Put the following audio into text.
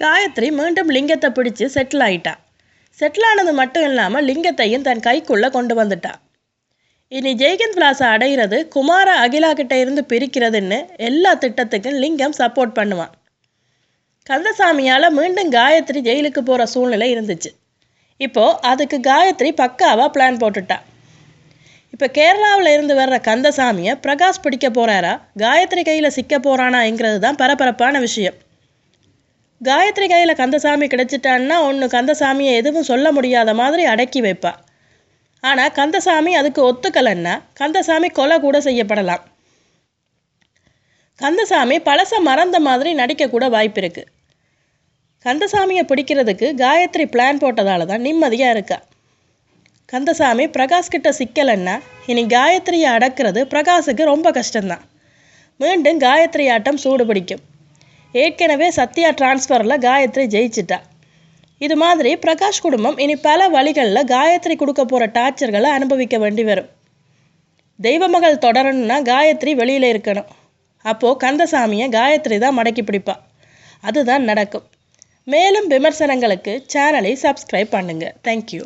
காயத்ரி மீண்டும் லிங்கத்தை பிடிச்சு செட்டில் ஆயிட்டா. செட்டில் ஆனது மட்டும் இல்லாமல் லிங்கத்தையும் தன் கைக்குள்ளே கொண்டு வந்துட்டா. இனி ஜெய்கந்த் பிளாஸை அடைகிறது குமார அகிலா கிட்ட இருந்து பிரிக்கிறதுன்னு எல்லா திட்டத்துக்கும் லிங்கம் சப்போர்ட் பண்ணுவான். கந்தசாமியால் மீண்டும் காயத்ரி ஜெயிலுக்கு போகிற சூழ்நிலை இருந்துச்சு. இப்போது அதுக்கு காயத்ரி பக்காவாக பிளான் போட்டுட்டா. இப்போ கேரளாவில் இருந்து வர்ற கந்தசாமியை பிரகாஷ் பிடிக்க போகிறாரா காயத்ரி கையில் சிக்க போகிறானாங்கிறது தான் பரபரப்பான விஷயம். காயத்ரி கையில் கந்தசாமி கிடச்சிட்டான்னா ஒன்று கந்தசாமியை எதுவும் சொல்ல முடியாத மாதிரி அடக்கி வைப்பா. ஆனால் கந்தசாமி அதுக்கு ஒத்துக்கலைன்னா கந்தசாமி கொலை கூட செய்யப்படலாம். கந்தசாமி பழச மறந்த மாதிரி நடிக்கக்கூட வாய்ப்பு இருக்குது கந்தசாமியை பிடிக்கிறதுக்கு காயத்ரி பிளான் போட்டதால தான் நிம்மதியாக இருக்கா. கந்தசாமி பிரகாஷ் கிட்ட சிக்கலைன்னா இனி காயத்ரியை அடக்கிறது பிரகாஷுக்கு ரொம்ப கஷ்டம்தான். மீண்டும் காயத்ரி ஆட்டம் சூடு பிடிக்கும் ஏற்கனவே சத்யா டிரான்ஸ்ஃபரில் காயத்ரி ஜெயிச்சிட்டா. இது மாதிரி பிரகாஷ் குடும்பம் இனி பல வழிகளில் காயத்ரி கொடுக்க போகிற டார்ச்சர்களை அனுபவிக்க வேண்டி வரும். தெய்வமகள் தொடரணும்னா காயத்ரி வெளியில் இருக்கணும். அப்போது கந்தசாமியை காயத்ரி தான் மடக்கி பிடிப்பா. அதுதான் நடக்கும். மேலும் விமர்சனங்களுக்கு சேனலை சப்ஸ்கிரைப் பண்ணுங்கள் தேங்க்யூ